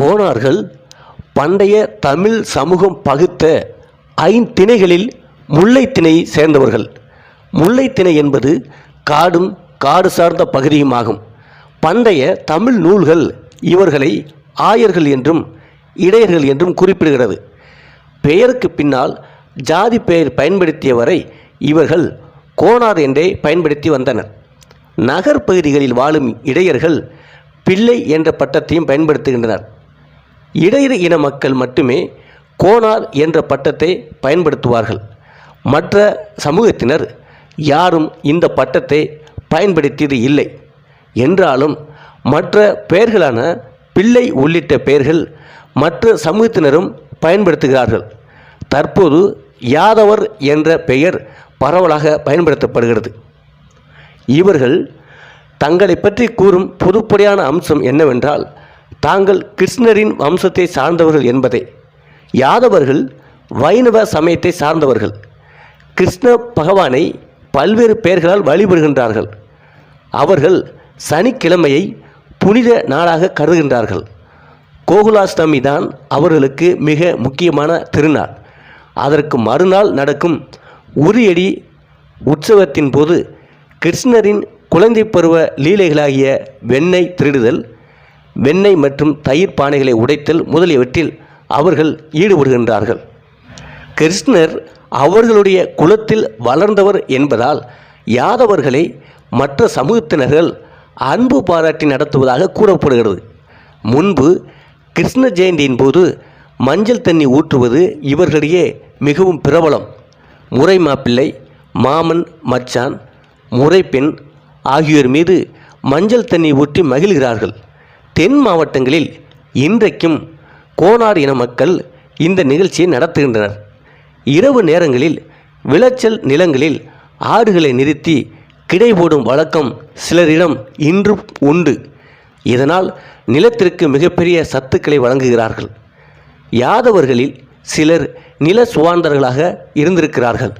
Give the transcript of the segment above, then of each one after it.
கோணார்கள் பண்டைய தமிழ் சமூகம் பகுத்த ஐந்திணைகளில் முல்லைத்திணை சேர்ந்தவர்கள். முல்லைத்திணை என்பது காடும் காடு சார்ந்த பகுதியுமாகும். பண்டைய தமிழ் நூல்கள் இவர்களை ஆயர்கள் என்றும் இடையர்கள் என்றும் குறிப்பிடுகிறது. பெயருக்கு பின்னால் ஜாதி பெயர் பயன்படுத்தியவரை இவர்கள் கோணார் என்றே பயன்படுத்தி வந்தனர். நகர் பகுதிகளில் வாழும் இடையர்கள் பிள்ளை என்ற பட்டத்தையும் பயன்படுத்துகின்றனர். இடையிறு இன மக்கள் மட்டுமே கோனார் என்ற பட்டத்தை பயன்படுத்துவார்கள். மற்ற சமூகத்தினர் யாரும் இந்த பட்டத்தை பயன்படுத்தியது இல்லை. என்றாலும் மற்ற பெயர்களான பிள்ளை உள்ளிட்ட பெயர்கள் மற்ற சமூகத்தினரும் பயன்படுத்துகிறார்கள். தற்போது யாதவர் என்ற பெயர் பரவலாக பயன்படுத்தப்படுகிறது. இவர்கள் தங்களை பற்றி கூறும் பொதுப்படையான அம்சம் என்னவென்றால் தாங்கள் கிருஷ்ணரின் வம்சத்தை சார்ந்தவர்கள் என்பதே யாதவர்கள் வைணவ சமயத்தை சார்ந்தவர்கள். கிருஷ்ண பகவானை பல்வேறு பெயர்களால் வழிபடுகின்றார்கள். அவர்கள் சனிக்கிழமையை புனித நாளாக கருதுகின்றார்கள். கோகுலாஷ்டமி தான் அவர்களுக்கு மிக முக்கியமான திருநாள். அதற்கு மறுநாள் நடக்கும் உரியடி உற்சவத்தின் போது கிருஷ்ணரின் குழந்தை பருவ லீலைகளாகிய வெண்ணெய் திருடுதல் வெண்ணெய் மற்றும் தயிர் பானைகளை உடைத்தல் முதலியவற்றில் அவர்கள் ஈடுபடுகின்றார்கள். கிருஷ்ணர் அவர்களுடைய குலத்தில் வளர்ந்தவர் என்பதால் யாதவர்களை மற்ற சமூகத்தினர்கள் அன்பு பாராட்டி நடத்துவதாக கூறப்படுகிறது. முன்பு கிருஷ்ண ஜெயந்தியின் போது மஞ்சள் தண்ணி ஊற்றுவது இவர்களிடையே மிகவும் பிரபலம். முறை மாப்பிள்ளை மாமன் மச்சான் முறைப்பெண் ஆகியோர் மீது மஞ்சள் தண்ணி ஊற்றி மகிழ்கிறார்கள். தென் மாவட்டங்களில் இன்றைக்கும் கோனார் இன மக்கள் இந்த நிகழ்ச்சியை நடத்துகின்றனர். இரவு நேரங்களில் விளைச்சல் நிலங்களில் ஆடுகளை நிறுத்தி கிடை போடும் வழக்கம் சிலரிடம் இன்றும் உண்டு. இதனால் நிலத்திற்கு மிகப்பெரிய சத்துக்களை வழங்குகிறார்கள். யாதவர்களில் சிலர் நில சுவாந்தர்களாக இருந்திருக்கிறார்கள்.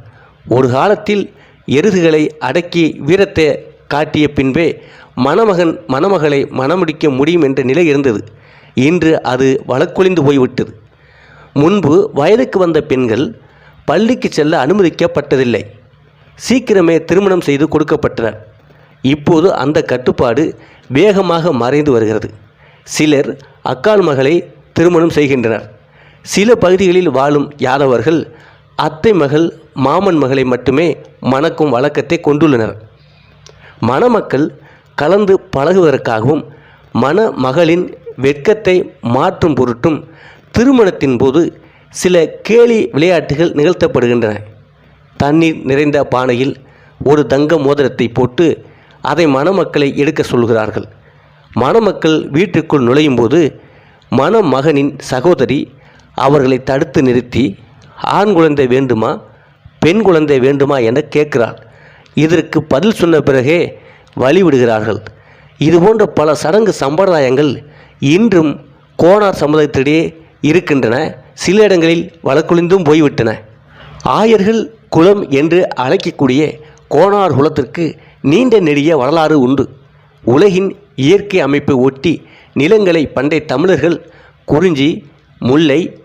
ஒரு காலத்தில் எருதுகளை அடக்கி வீரத்தை காட்டிய பின்பே மணமகன் மணமகளை மணமுடிக்க முடியும் என்ற நிலை இருந்தது. இன்று அது வழக்கொழிந்து போய்விட்டது. முன்பு வயதுக்கு வந்த பெண்கள் பள்ளிக்கு செல்ல அனுமதிக்கப்பட்டதில்லை. சீக்கிரமே திருமணம் செய்து கொடுக்கப்பட்டனர். இப்போது அந்த கட்டுப்பாடு வேகமாக மறைந்து வருகிறது. சிலர் அக்கால் மகளை திருமணம் செய்கின்றனர். சில பகுதிகளில் வாழும் யாதவர்கள் அத்தை மகள் மாமன் மகளை மட்டுமே மணக்கும் வழக்கத்தை கொண்டுள்ளனர். மணமக்கள் கலந்து பழகுவதற்காகவும் மணமகளின் வெட்கத்தை மாற்றும் பொருட்டும் திருமணத்தின் போது சில கேலி விளையாட்டுகள் நிகழ்த்தப்படுகின்றன. தண்ணீர் நிறைந்த பானையில் ஒரு தங்க மோதிரத்தை போட்டு அதை மணமக்களை எடுக்க சொல்கிறார்கள். மணமக்கள் வீட்டுக்குள் நுழையும் போது மணமகனின் சகோதரி அவர்களை தடுத்து நிறுத்தி ஆண் குழந்தை வேண்டுமா? பெண் குழந்தை வேண்டுமா? என கேட்கிறாள். இதற்கு பதில் சொன்ன பிறகே வழிவிடுகிறார்கள். இதுபோன்ற பல சடங்கு சம்பிரதாயங்கள் இன்றும் கோணார் சமுதாயத்திடையே இருக்கின்றன. சில இடங்களில் வழக்குழிந்தும் போய்விட்டன. ஆயர்கள் குலம் என்று அழைக்கக்கூடிய கோணார் குலத்திற்கு நீண்ட நெடிய வரலாறு உண்டு. உலகின் இயற்கை அமைப்பை ஒட்டி நிலங்களை பண்டைய தமிழர்கள் குறிஞ்சி முல்லை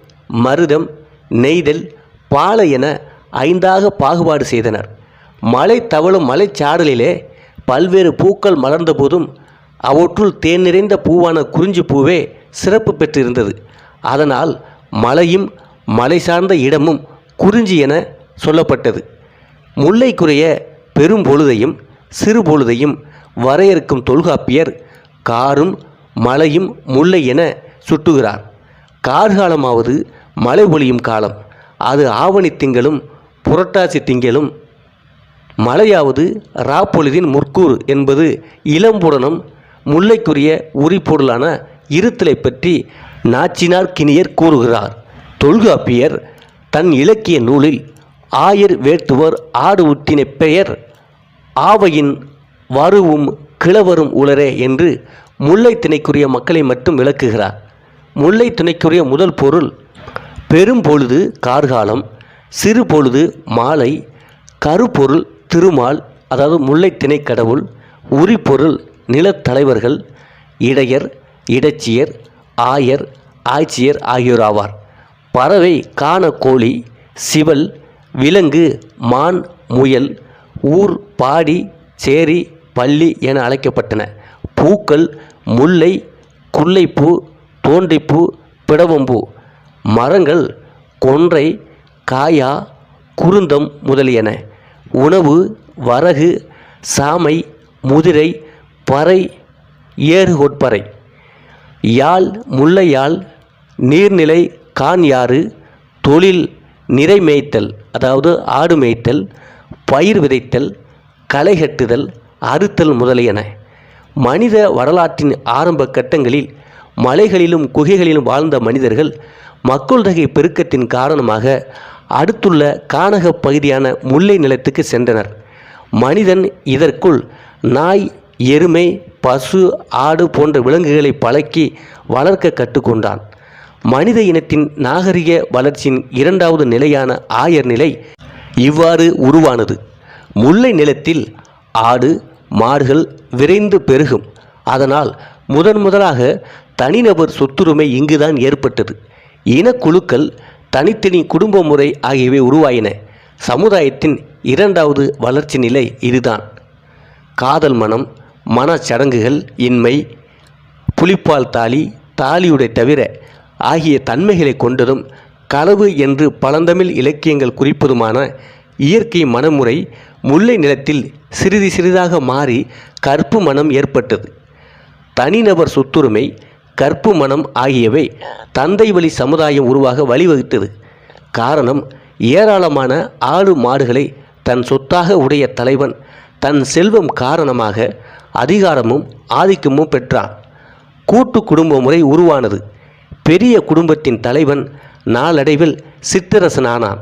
மருதம் நெய்தல் பாலை என ஐந்தாக பாகுபாடு செய்தனர். மலை தவழும் மலைச்சாடலிலே பல்வேறு பூக்கள் மலர்ந்த போதும் அவற்றுள் தேன் நிறைந்த பூவான குறிஞ்சி பூவே சிறப்பு பெற்றிருந்தது. அதனால் மலையும் மலை சார்ந்த இடமும் குறிஞ்சி என சொல்லப்பட்டது. முல்லை குறைய பெரும் பொழுதையும் சிறு பொழுதையும் வரையறுக்கும் தொல்காப்பியர் காரும் மலையும் முல்லை என சுட்டுகிறார். கார்காலமாவது மழை பொழியும் காலம். அது ஆவணி திங்களும் புரட்டாசி திங்களும் மழையாவது ராப்பொழுதின் முற்கூறு என்பது இளம்புடனும் முல்லைக்குரிய உரிப்பொருளான இருத்தலை பற்றி நாச்சினார் கிணியர் கூறுகிறார். தொல்காப்பியர் தன் இலக்கிய நூலில் ஆயர் வேட்டுவர் ஆடு உட்டின பெயர் ஆவையின் வருவும் கிழவரும் உளரே என்று முல்லை திணைக்குரிய மக்களை மட்டும் விளக்குகிறார். முல்லை திணைக்குரிய முதல் பொருள் பெரும் பொழுது கார்காலம் சிறு பொழுது மாலை கருப்பொருள் திருமால் அதாவது முல்லைத்திணை கடவுள் உரிப்பொருள் நிலத்தலைவர்கள் இடையர் இடச்சியர் ஆயர் ஆய்ச்சியர் ஆகியோர் ஆவார் பறவை காண கோழி சிவல் விலங்கு மான் முயல் ஊர் பாடி சேரி பள்ளி என அழைக்கப்பட்டன. பூக்கள் முல்லை குல்லைப்பூ தோன்றிப்பூ பிடவம்பூ மரங்கள் கொன்றை காயா குருந்தம் முதலியன. உணவு வரகு சாமை முதிரை பறை ஏறுகொட்பறை யாழ் முல்லையாழ் நீர்நிலை கான்யாறு தொழில் நிறை மேய்த்தல் அதாவது ஆடு மேய்த்தல் பயிர் விதைத்தல் களை கட்டுதல் அறுத்தல் முதலியன. மனித வரலாற்றின் ஆரம்ப கட்டங்களில் மலைகளிலும் குகைகளிலும் வாழ்ந்த மனிதர்கள் மக்கள் தொகை பெருக்கத்தின் காரணமாக அடுத்துள்ள கானக பகுதியான முல்லை நிலத்துக்கு சென்றனர். மனிதன் இதற்குள் நாய் எருமை பசு ஆடு போன்ற விலங்குகளை பழக்கி வளர்க்க கற்றுக்கொண்டான். மனித இனத்தின் நாகரிக வளர்ச்சியின் இரண்டாவது நிலையான ஆயர் நிலை இவ்வாறு உருவானது. முல்லை நிலத்தில் ஆடு மாடுகள் விரைந்து பெருகும். அதனால் முதன் முதலாக தனிநபர் சொத்துரிமை இங்குதான் ஏற்பட்டது. இனக்குழுக்கள் தனித்தனி குடும்ப முறை ஆகியவை உருவாயின. சமுதாயத்தின் இரண்டாவது வளர்ச்சி நிலை இதுதான். காதல் மனம் மனச்சடங்குகள் இன்மை புலிப்பால் தாலி தாலியுடை தவிர ஆகிய தன்மைகளை கொண்டதும் களவு என்று பழந்தமிழ் இலக்கியங்கள் குறிப்பதுமான இயற்கை மனமுறை முல்லை நிலத்தில் சிறிது சிறிதாக மாறி கற்பு மனம் ஏற்பட்டது. தனிநபர் சொத்துரிமை கற்பு மனம் ஆகியவை தந்தை வழி சமுதாயம் உருவாக வழிவகுத்தது. காரணம் ஏராளமான ஆடு மாடுகளை தன் சொத்தாக உடைய தலைவன் தன் செல்வம் காரணமாக அதிகாரமும் ஆதிக்கமும் பெற்றான். கூட்டு குடும்ப முறை உருவானது. பெரிய குடும்பத்தின் தலைவன் நாளடைவில் சித்தரசனானான்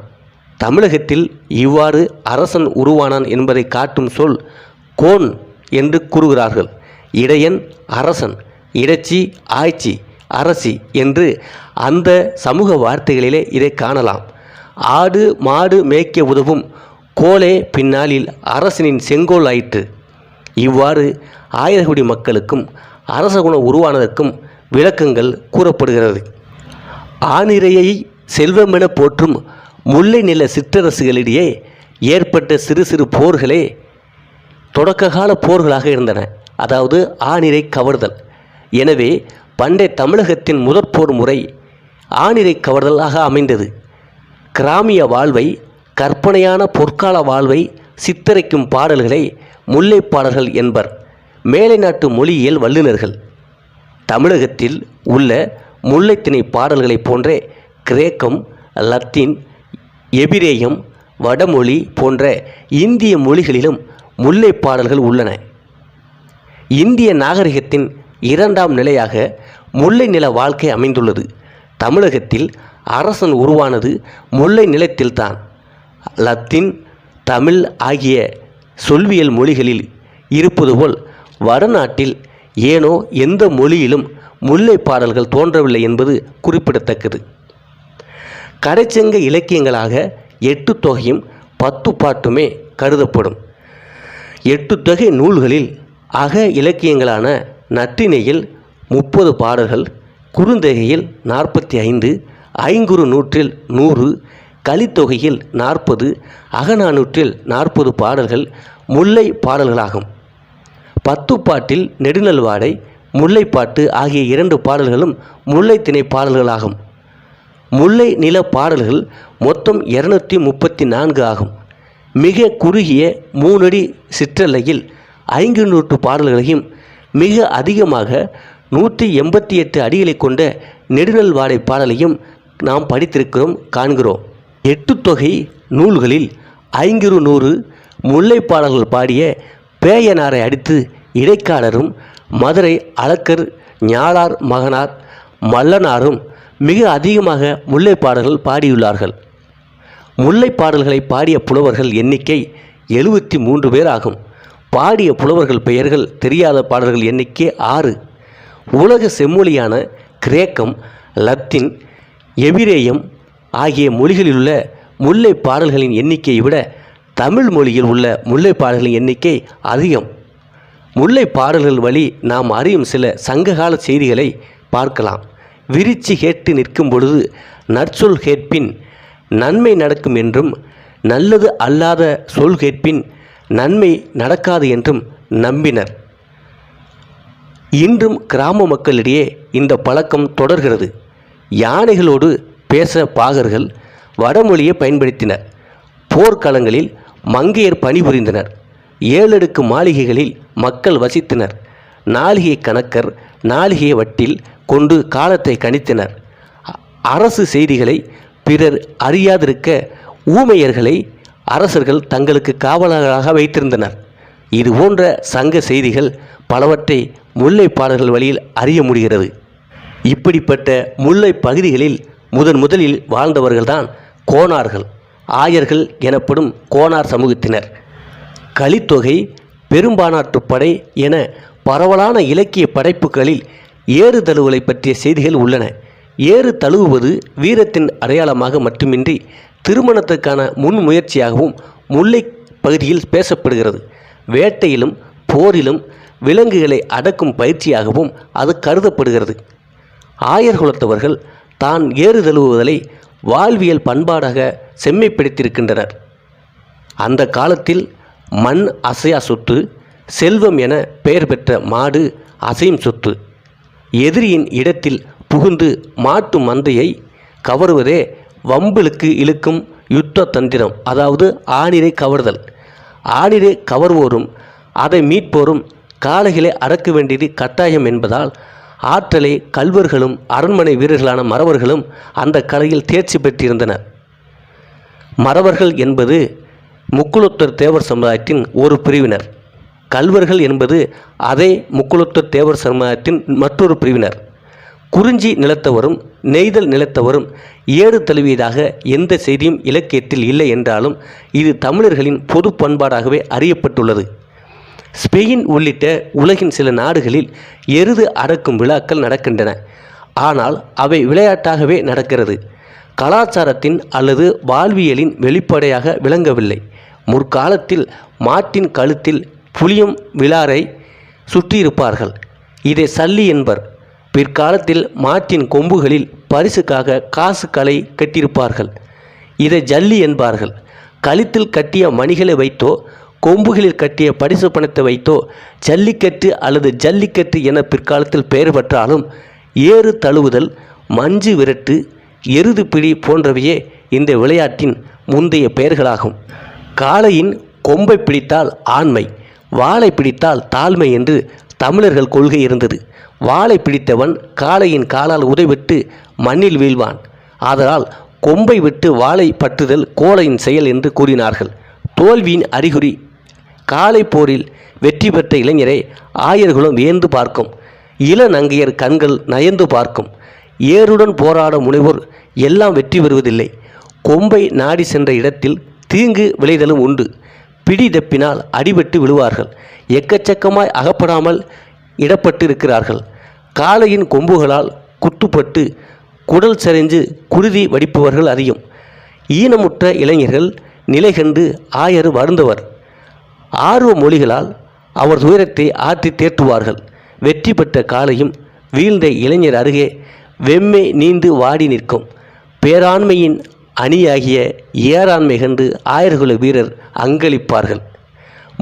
தமிழகத்தில் இவ்வாறு அரசன் உருவானான் என்பதை காட்டும் சொல் கோன் என்று கூறுகிறார்கள். இடையன் அரசன். இறைச்சி ஆய்ச்சி அரசி என்று அந்த சமூக வார்த்தைகளிலே இதை காணலாம். ஆடு மாடு மேய்க்க உதவும் கோலே பின்னாளில் அரசனின் செங்கோல் ஆயிற்று. இவ்வாறு ஆயுதகுடி மக்களுக்கும் அரச குணம் உருவானதற்கும் விளக்கங்கள் கூறப்படுகிறது. ஆனிரையை செல்வமென போற்றும் முல்லை நில சிற்றரசுகளிடையே ஏற்பட்ட சிறு சிறு போர்களே தொடக்ககால போர்களாக இருந்தன. அதாவது ஆணிரை கவர்தல். எனவே பண்டை தமிழகத்தின் முதற்போர் முறை ஆணிரை கவர்தலாக அமைந்தது. கிராமிய வாழ்வை கற்பனையான பொற்கால வாழ்வை சித்தரிக்கும் பாடல்களை முல்லைப்பாடல்கள் என்பர். மேலை நாட்டு மொழியியல் வல்லுநர்கள். தமிழகத்தில் உள்ள முல்லைத்திணை பாடல்களைப் போன்றே கிரேக்கம் லத்தீன் எபிரேயம் வடமொழி போன்ற இந்திய மொழிகளிலும் முல்லை பாடல்கள் உள்ளன. இந்திய நாகரிகத்தின் இரண்டாம் நிலையாக முல்லை நில வாழ்க்கை அமைந்துள்ளது. தமிழகத்தில் அரசன் உருவானது முல்லை நிலத்தில்தான். லத்தீன் தமிழ் ஆகிய சொல்வியல் மொழிகளில் இருப்பது போல் வடநாட்டில் ஏனோ எந்த மொழியிலும் முல்லை பாடல்கள் தோன்றவில்லை என்பது குறிப்பிடத்தக்கது. கடைச்சங்க இலக்கியங்களாக எட்டு தொகையும் பத்து பாட்டுமே கருதப்படும். எட்டு தொகை நூல்களில் அக இலக்கியங்களான நற்றினையில் முப்பது பாடல்கள் குறுந்தொகையில் நாற்பத்தி ஐந்து ஐங்குறு நூற்றில் நூறு கலித்தொகையில் நாற்பது அகநானூற்றில் நாற்பது பாடல்கள் முல்லை பாடல்களாகும். பத்துப்பாட்டில் நெடுநல்வாடை முல்லைப்பாட்டு ஆகிய இரண்டு பாடல்களும் முல்லைத்திணை பாடல்களாகும். முல்லை நில பாடல்கள் மொத்தம் இருநூற்றி முப்பத்தி நான்கு ஆகும். மிக குறுகிய மூணடி சிற்றலையில் ஐந்து நூற்று பாடல்களையும் மிக அதிகமாக நூற்றி எண்பத்தி எட்டு அடிகளை கொண்ட நெடுநல்வாடை பாடலையும் நாம் படித்திருக்கிறோம் காண்கிறோம். எட்டு தொகை நூல்களில் ஐங்கிரு நூறு முல்லை பாடல்கள் பாடிய பேயனாரை அடித்து இடைக்காலரும் மதுரை அளக்கர் ஞாளார் மகனார் மல்லனாரும் மிக அதிகமாக முல்லை பாடல்கள் பாடியுள்ளார்கள். முல்லை பாடல்களை பாடிய புலவர்கள் எண்ணிக்கை எழுபத்தி மூன்று பேர் ஆகும். பாடிய புலவர்கள் பெயர்கள் தெரியாத பாடல்கள் எண்ணிக்கை ஆறு. உலக செம்மொழியான கிரேக்கம் லத்தீன் எபிரேயம் ஆகிய மொழிகளிலுள்ள முல்லை பாடல்களின் எண்ணிக்கையை விட தமிழ் மொழியில் உள்ள முல்லை பாடல்களின் எண்ணிக்கை அதிகம். முல்லை பாடல்கள் வழி நாம் அறியும் சில சங்ககால செய்திகளை பார்க்கலாம். விரிச்சி கேட்டு நிற்கும் பொழுது நற்சொல் கேட்பின் நன்மை நடக்கும் என்றும் நல்லது அல்லாத சொல் கேட்பின் நன்மை நடக்காது என்றும் நம்பினர். இன்றும் கிராம மக்களிடையே இந்த பழக்கம் தொடர்கிறது. யானைகளோடு பேச பாகர்கள் வடமொழியை பயன்படுத்தினர். போர்க்களங்களில் மங்கையர் பணிபுரிந்தனர். ஏழடுக்கு மாளிகைகளில் மக்கள் வசித்தனர். நாளிகை கணக்கர் நாளிகை வட்டில் கொண்டு காலத்தை கணித்தனர். அரசு செய்திகளை பிறர் அறியாதிருக்க ஊமையர்களை அரசர்கள் தங்களுக்கு காவலராக வைத்திருந்தனர். இது போன்ற சங்க செய்திகள் பலவற்றை முல்லை பாடல்கள் வழியில் அறிய முடிகிறது. இப்படிப்பட்ட முல்லை பகுதிகளில் முதன் முதலில் வாழ்ந்தவர்கள்தான் கோணார்கள். ஆயர்கள் எனப்படும் கோணார் சமூகத்தினர். கலித்தொகை பெரும்பானாற்றுப்படை என பரவலான இலக்கிய படைப்புகளில் ஏறு தழுவலை பற்றிய செய்திகள் உள்ளன. ஏறு தழுவுவது வீரத்தின் அடையாளமாக மட்டுமின்றி திருமணத்துக்கான முன்முயற்சியாகவும் முல்லை பகுதியில் பேசப்படுகிறது. வேட்டையிலும் போரிலும் விலங்குகளை அடக்கும் பயிற்சியாகவும் அது கருதப்படுகிறது. ஆயர் குலத்தவர்கள் தான் ஏறு தழுவுவதலை வாழ்வியல் பண்பாடாக செம்மைப்படுத்தியிருக்கின்றனர். அந்த காலத்தில் மண் அசையா சொத்து செல்வம் என பெயர் பெற்ற மாடு அசையும் சொத்து. எதிரியின் இடத்தில் புகுந்து மாட்டு மந்தையை கவருவதே வம்பிலுக்கு இழுக்கும் யுத்த தந்திரம் அதாவது ஆணிரை கவர்தல். ஆணிரை கவர்வோரும் அதை மீட்போரும் காளைகளை அடக்க வேண்டியது கட்டாயம் என்பதால் ஆற்றலை கல்வர்களும் அரண்மனை வீரர்களான மறவர்களும் அந்த கலையில் தேர்ச்சி பெற்றிருந்தனர். மறவர்கள் என்பது முக்குலத்தர் தேவர் சமுதாயத்தின் ஒரு பிரிவினர். கல்வர்கள் என்பது அதே முக்குலத்தர் தேவர் சமுதாயத்தின் மற்றொரு பிரிவினர். குறிஞ்சி நிலத்தவரும் நெய்தல் நிலத்தவரும் ஏறு தழுவியதாக எந்த செய்தியும் இலக்கியத்தில் இல்லை என்றாலும் இது தமிழர்களின் பொது பண்பாடாகவே அறியப்பட்டுள்ளது. ஸ்பெயின் உள்ளிட்ட உலகின் சில நாடுகளில் எருது அடக்கும் விழாக்கள் நடக்கின்றன. ஆனால் அவை விளையாட்டாகவே நடக்கிறது. கலாச்சாரத்தின் அல்லது வாழ்வியலின் வெளிப்படையாக விளங்கவில்லை. முற்காலத்தில் மாட்டின் கழுத்தில் புளியம் விழாரை சுற்றியிருப்பார்கள். இதை சல்லி என்பர் பிற்காலத்தில் மாட்டின் கொம்புகளில் பரிசுக்காக காசு களை கட்டியிருப்பார்கள். இதை ஜல்லி என்பார்கள். கழுத்தில் கட்டிய மணிகளை வைத்தோ கொம்புகளில் கட்டிய பரிசு பணத்தை வைத்தோ ஜல்லிக்கட்டு அல்லது ஜல்லிக்கட்டு என பிற்காலத்தில் பெயர் பெற்றாலும் ஏறு தழுவுதல் மஞ்சு விரட்டு எருது பிடி போன்றவையே இந்த விளையாட்டின் முந்தைய பெயர்களாகும். காளையின் கொம்பை பிடித்தால் ஆண்மை வாளை பிடித்தால் தாழ்மை என்று தமிழர்கள் கொள்கை இருந்தது. வாளை பிடித்தவன் காளையின் காலால் உதைவிட்டு மண்ணில் வீழ்வான். ஆதலால் கொம்பை விட்டு வாளை பற்றுதல் கோலையின் செயல் என்று கூறினார்கள். தோல்வியின் அறிகுறி காளை போரில் வெற்றி பெற்ற இளைஞரை ஆயர்களும் வியந்து பார்க்கும். இளநங்கையர் கண்கள் நயந்து பார்க்கும். ஏருடன் போராட முனைவோர் எல்லாம் வெற்றி பெறுவதில்லை. கொம்பை நாடி சென்ற இடத்தில் தீங்கு விளைதலும் உண்டு. பிடி தப்பினால் அடிபட்டு விழுவார்கள். எக்கச்சக்கமாய் அகப்படாமல் இடப்பட்டு இருக்கிறார்கள் காளையின் கொம்புகளால் குத்துப்பட்டு குடல் சரிஞ்சு குருதி வடிப்பவர்கள் அதிகம். ஈனமுற்ற இளைஞர்கள் நிலை கண்டு ஆயர் வருந்தவர். ஆர்வ மொழிகளால் அவர் துயரத்தை ஆற்றி தேற்றுவார்கள். வெற்றி பெற்ற காளையும் வீழ்ந்த இளைஞர் அருகே வெம்மை நீந்து வாடி நிற்கும். பேராண்மையின் அணியாகிய ஏராண்மை கண்டு ஆயர்குல வீரர் அங்களிப்பார்கள்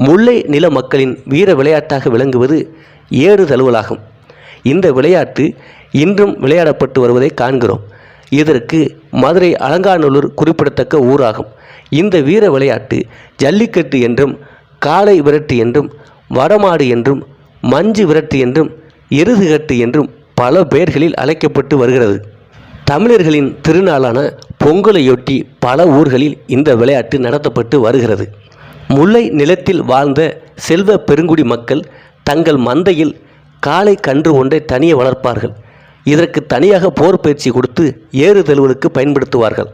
முல்லை நில மக்களின் வீர விளையாட்டாக விளங்குவது ஏறு தழுவலாகும். இந்த விளையாட்டு இன்றும் விளையாடப்பட்டு வருவதை காண்கிறோம். இதற்கு மதுரை அலங்காநல்லூர் குறிப்பிடத்தக்க ஊராகும். இந்த வீர விளையாட்டு ஜல்லிக்கட்டு என்றும் காளை விரட்டு என்றும் வடமாடு என்றும் மஞ்சு விரட்டு என்றும் எருதுகட்டு என்றும் பல பெயர்களில் அழைக்கப்பட்டு வருகிறது. தமிழர்களின் திருநாளான பொங்கலையொட்டி பல ஊர்களில் இந்த விளையாட்டு நடத்தப்பட்டு வருகிறது. முல்லை நிலத்தில் வாழ்ந்த செல்வ பெருங்குடி மக்கள் தங்கள் மந்தையில் காளை கன்று ஒன்றை தனியே வளர்ப்பார்கள். இதற்கு தனியாக போர் பயிற்சி கொடுத்து ஏறுதழுவலுக்கு பயன்படுத்துவார்கள்.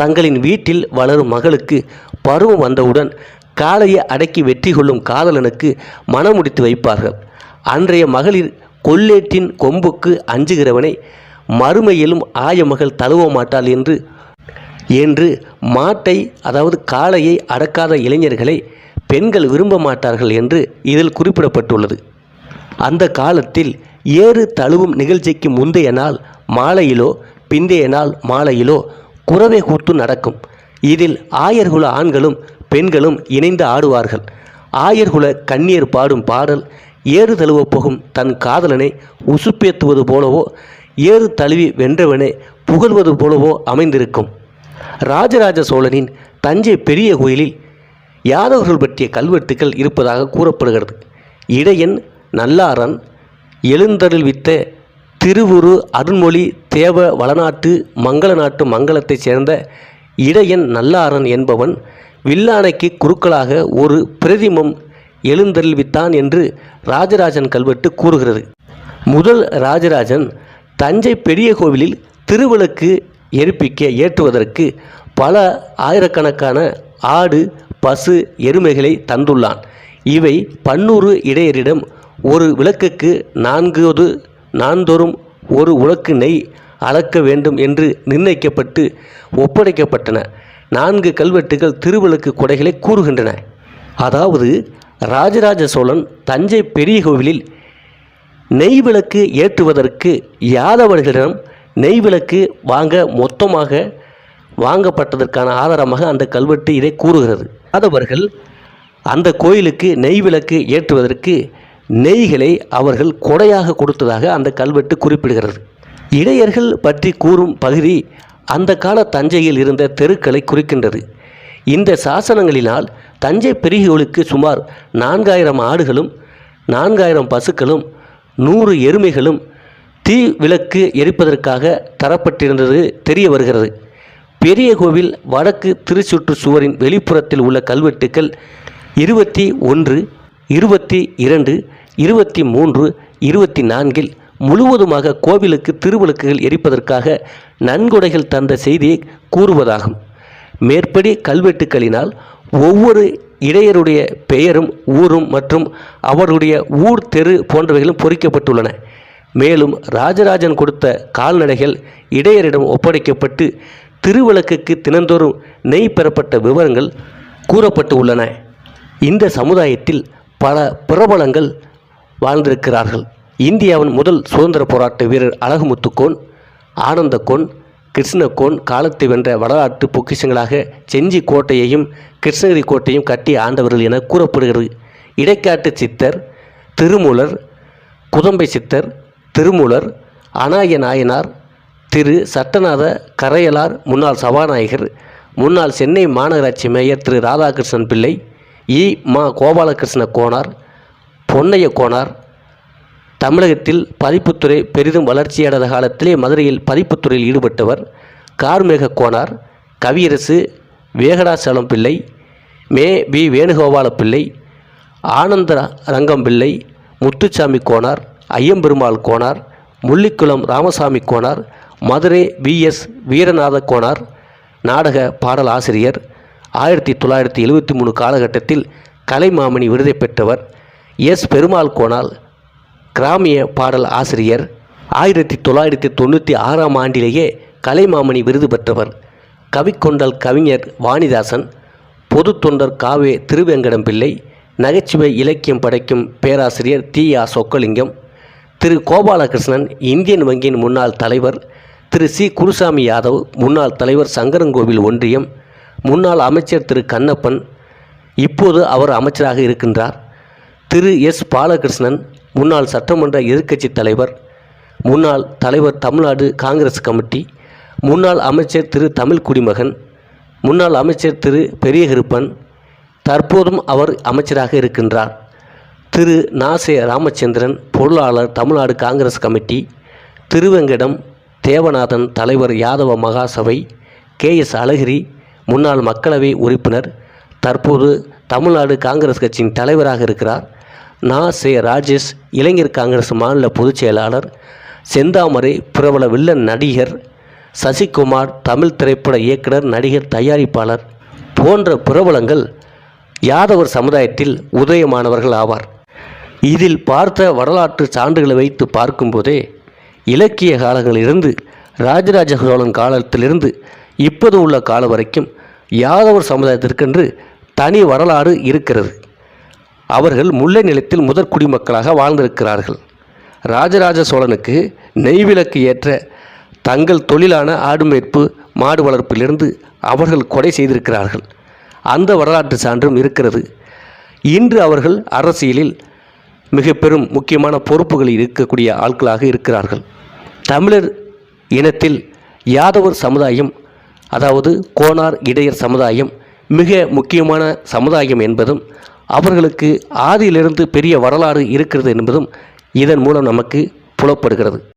தங்களின் வீட்டில் வளரும் மகளுக்கு பருவம் வந்தவுடன் காளையை அடக்கி வெற்றி கொள்ளும் காதலனுக்கு மணமுடித்து வைப்பார்கள். அன்றைய மகளிர் கொல்லேட்டின் கொம்புக்கு அஞ்சுகிறவனை மறுமையிலும் ஆயமகள் தழுவ மாட்டாள் என்று என்று மாட்டை அதாவது காளையை அடக்காத இளைஞர்களை பெண்கள் விரும்ப மாட்டார்கள் என்று இதில் குறிப்பிடப்பட்டுள்ளது. அந்த காலத்தில் ஏறு தழுவும் நிகழ்ச்சிக்கு முந்தைய நாள் மாலையிலோ பிந்தைய நாள் மாலையிலோ குறவை கூத்து நடக்கும். இதில் ஆயர்குல ஆண்களும் பெண்களும் இணைந்து ஆடுவார்கள். ஆயர்குல கண்ணீர் பாடும் பாடல் ஏறு தழுவ போகும் தன் காதலனை உசுப்பேத்துவது போலவோ ஏறு தழுவி வென்றவனை புகழ்வது போலவோ அமைந்திருக்கும். ராஜராஜ சோழனின் தஞ்சை பெரிய கோயிலில் யாதவர்கள் பற்றிய கல்வெட்டுக்கள் இருப்பதாக கூறப்படுகிறது. இடையன் நல்லாரன் எழுந்தருள்வித்த திருவுரு அருண்மொழி தேவ வளநாட்டு மங்கள நாட்டு மங்களத்தைச் சேர்ந்த இடையன் நல்லாரன் என்பவன் வில்லானைக்கு குருக்களாக ஒரு பிரதிமம் எழுந்தருள்வித்தான் என்று ராஜராஜன் கல்வெட்டு கூறுகிறது. முதல் ராஜராஜன் தஞ்சை பெரிய கோவிலில் திருவிளக்கு எரிப்பிக்க ஏற்றுவதற்கு பல ஆயிரக்கணக்கான ஆடு பசு எருமைகளை தந்துள்ளான். இவை பன்னூறு இடையரிடம் ஒரு விளக்குக்கு நான்கோது நான்தோறும் ஒரு உலக்கு நெய் அளக்க வேண்டும் என்று நிர்ணயிக்கப்பட்டு ஒப்படைக்கப்பட்டன. நான்கு கல்வெட்டுகள் திருவிளக்கு கொடைகளை கூறுகின்றன. அதாவது ராஜராஜ சோழன் தஞ்சை பெரிய கோவிலில் நெய் விளக்கு ஏற்றுவதற்கு யாதவர்களிடம் நெய் விளக்கு வாங்க மொத்தமாக வாங்கப்பட்டதற்கான ஆதாரமாக அந்த கல்வெட்டு இதை கூறுகிறது. யாதவர்கள் அந்த கோயிலுக்கு நெய் விளக்கு ஏற்றுவதற்கு நெய்களை அவர்கள் கொடையாக கொடுத்ததாக அந்த கல்வெட்டு குறிப்பிடுகிறது. இடையர்கள் பற்றி கூறும் பகுதி அந்த கால தஞ்சையில் இருந்த தெருக்களை குறிக்கின்றது. இந்த சாசனங்களினால் தஞ்சை பெரிய கோயிலுக்கு சுமார் நான்காயிரம் ஆடுகளும் நான்காயிரம் பசுக்களும் நூறு எருமைகளும் தீ விளக்கு எரிப்பதற்காக தரப்பட்டிருந்தது தெரிய வருகிறது. பெரிய கோவில் வடக்கு திருச்சுற்று சுவரின் வெளிப்புறத்தில் உள்ள கல்வெட்டுக்கள் இருபத்தி ஒன்று இருபத்தி இரண்டு இருபத்தி மூன்று இருபத்தி நான்கில் முழுவதுமாக கோவிலுக்கு திருவிளக்குகள் எரிப்பதற்காக நன்கொடைகள் தந்த செய்தியை கூறுவதாகும். மேற்படி கல்வெட்டுக்களினால் ஒவ்வொரு இடையருடைய பெயரும் ஊரும் மற்றும் அவருடைய ஊர் தெரு போன்றவைகளும் பொறிக்கப்பட்டுள்ளன. மேலும் ராஜராஜன் கொடுத்த கால்நடைகள் இடையரிடம் ஒப்படைக்கப்பட்டு திருவிளக்குக்கு தினந்தோறும் நெய் பெறப்பட்ட விவரங்கள் கூறப்பட்டு உள்ளன. இந்த சமுதாயத்தில் பல பிரபலங்கள் வாழ்ந்திருக்கிறார்கள். இந்தியாவின் முதல் சுதந்திர போராட்ட வீரர் அழகுமுத்துக்கோன் ஆனந்தக்கோன் கிருஷ்ணகோன் காலத்தை வென்ற வரலாற்று பொக்கிஷங்களாக செஞ்சி கோட்டையையும் கிருஷ்ணகிரி கோட்டையும் கட்டி ஆண்டவர்கள் என கூறப்படுகிறது. இடைக்காட்டு சித்தர் திருமூலர் குதம்பை சித்தர் திருமூலர் அநாய நாயனார் திரு சட்டநாத கரையலார் முன்னாள் சபாநாயகர் முன்னாள் சென்னை மாநகராட்சி மேயர் திரு ராதாகிருஷ்ணன் பிள்ளை இ. மா. கோபாலகிருஷ்ண கோனார் பொன்னைய கோனார். தமிழகத்தில் பதிப்புத்துறை பெரிதும் வளர்ச்சியடைந்த காலத்திலே மதுரையில் பதிப்புத்துறையில் ஈடுபட்டவர் கார்மேக கோனார் கவியரசு வேகடாசலம் பிள்ளை மே. வி. வேணுகோபால பிள்ளை ஆனந்த ரங்கம் பிள்ளை முத்துச்சாமி கோனார் ஐயம்பெருமாள் கோனார் முள்ளிக்குளம் ராமசாமி கோனார் மதுரை விஎஸ் வீரநாத கோனார் நாடக பாடல் ஆசிரியர் ஆயிரத்தி தொள்ளாயிரத்தி எழுபத்தி மூணு காலகட்டத்தில் கலைமாமணி விருதை பெற்றவர் எஸ். பெருமாள் கோனால் கிராமிய பாடல் ஆசிரியர் ஆயிரத்தி தொள்ளாயிரத்தி தொண்ணூற்றி ஆறாம் ஆண்டிலேயே கலைமாமணி விருது பெற்றவர். கவிக்கொண்டல் கவிஞர் வாணிதாசன் பொது தொண்டர் காவே திருவேங்கடம் பிள்ளை நகைச்சுவை இலக்கியம் படைக்கும் பேராசிரியர் தி ஆ சொக்கலிங்கம் திரு கோபாலகிருஷ்ணன் இந்தியன் வங்கியின் முன்னாள் தலைவர் திரு சி. குருசாமி யாதவ் முன்னாள் தலைவர் சங்கரங்கோவில் ஒன்றியம் முன்னாள் அமைச்சர் திரு கண்ணப்பன் இப்போது அவர் அமைச்சராக இருக்கின்றார். திரு எஸ். பாலகிருஷ்ணன் முன்னாள் சட்டமன்ற எதிர்க்கட்சி தலைவர் முன்னாள் தலைவர் தமிழ்நாடு காங்கிரஸ் கமிட்டி முன்னாள் அமைச்சர் திரு தமிழ் குடிமகன் முன்னாள் அமைச்சர் திரு பெரியகருப்பன் தற்போதும் அவர் அமைச்சராக இருக்கின்றார். திரு நாசே ராமச்சந்திரன் பொருளாளர் தமிழ்நாடு காங்கிரஸ் கமிட்டி திருவெங்கடம் தேவநாதன் தலைவர் யாதவ மகாசபை கே எஸ் அழகிரி முன்னாள் மக்களவை உறுப்பினர் தற்போது தமிழ்நாடு காங்கிரஸ் கட்சியின் தலைவராக இருக்கிறார். நா. சே. ராஜேஷ் இளைஞர் காங்கிரஸ் மாநில பொதுச் செயலாளர் செந்தாமரை பிரபல வில்லன் நடிகர் சசிகுமார் தமிழ் திரைப்பட இயக்குனர் நடிகர் தயாரிப்பாளர் போன்ற பிரபலங்கள் யாதவர் சமுதாயத்தில் உதயமானவர்கள் ஆவார். இதில் பார்த்த வரலாற்று சான்றுகளை வைத்து பார்க்கும்போதே இலக்கிய காலங்களிலிருந்து ராஜராஜ சோழன் காலத்திலிருந்து இப்போது உள்ள காலம் வரைக்கும் யாதவர் சமுதாயத்திற்கென்று தனி வரலாறு இருக்கிறது. அவர்கள் முல்லை நிலத்தில் முதற் குடிமக்களாக வாழ்ந்திருக்கிறார்கள். ராஜராஜ சோழனுக்கு நெய்விளக்கு ஏற்ற தங்கள் தொழிலான ஆடு மேய்ப்பு மாடு வளர்ப்பிலிருந்து அவர்கள் கொடை செய்திருக்கிறார்கள். அந்த வரலாற்று சான்றும் இருக்கிறது. இன்று அவர்கள் அரசியலில் மிக பெரும் முக்கியமான பொறுப்புகளில் இருக்கக்கூடிய ஆட்களாக இருக்கிறார்கள். தமிழர் இனத்தில் யாதவர் சமுதாயம் அதாவது கோனார் இடையர் சமுதாயம் மிக முக்கியமான சமுதாயம் என்பதும் அவர்களுக்கு ஆதியிலிருந்து பெரிய வரலாறு இருக்கிறது என்பதும் இதன் மூலம் நமக்கு புலப்படுகிறது.